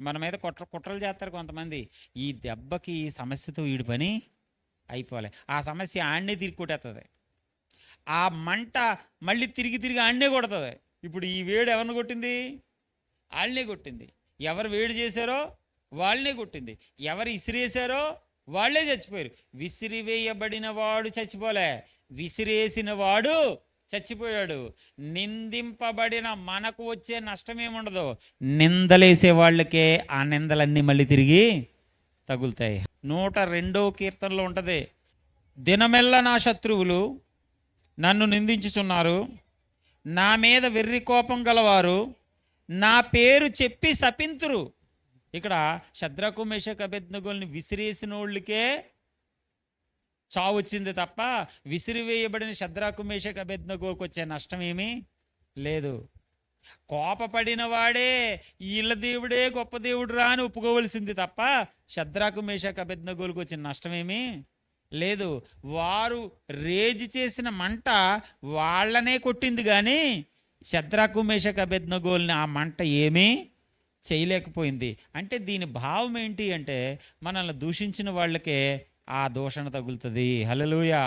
మన మీద కుట్ర కుట్రలు చేస్తారు కొంతమంది. ఈ దెబ్బకి ఈ సమస్యతో వీడి పని అయిపోలే ఆ సమస్య ఆడనే తిరిగి కొట్టేస్తుంది ఆ మంట మళ్ళీ తిరిగి తిరిగి ఆడనే కొడుతుంది. ఇప్పుడు ఈ వేడి ఎవరిని కొట్టింది? వాళ్ళనే కొట్టింది. ఎవరు వేడి చేశారో వాళ్ళనే కొట్టింది. ఎవరు విసిరేసారో వాళ్ళే చచ్చిపోయారు. విసిరివేయబడిన వాడు చచ్చిపోలే. విసిరేసిన వాడు చచ్చిపోయాడు. నిందింపబడిన మనకు వచ్చే నష్టం ఏముండదు నిందలేసే వాళ్ళకే ఆ నిందలన్నీ మళ్ళీ తిరిగి తగులుతాయి. నూట రెండో కీర్తనలో ఉంటుంది దినమెల్ల నా శత్రువులు నన్ను నిందించుచున్నారు. నా మీద వెర్రి కోపం గలవారు నా పేరు చెప్పి శపింతురు. ఇక్కడ శద్రకు మేషక్ విసిరేసిన వాళ్ళకే చావు వచ్చింది తప్ప విసిరివేయబడిన శద్రకు మేషక్ వచ్చే నష్టం ఏమీ లేదు. కోపపడిన వాడే ఈళ్ళ దేవుడే గొప్ప దేవుడు రా అని ఒప్పుకోవలసింది తప్ప శద్రాకు మేషక్ అభెజ్ఞగోలకు వచ్చిన నష్టమేమీ లేదు. వారు రేజు చేసిన మంట వాళ్ళనే కొట్టింది కానీ శద్రాకు మేషక్ ఆ మంట ఏమీ చేయలేకపోయింది. అంటే దీని భావం ఏంటి అంటే మనల్ని దూషించిన వాళ్ళకే ఆ దూషణ తగులుతుంది హల్లెలూయా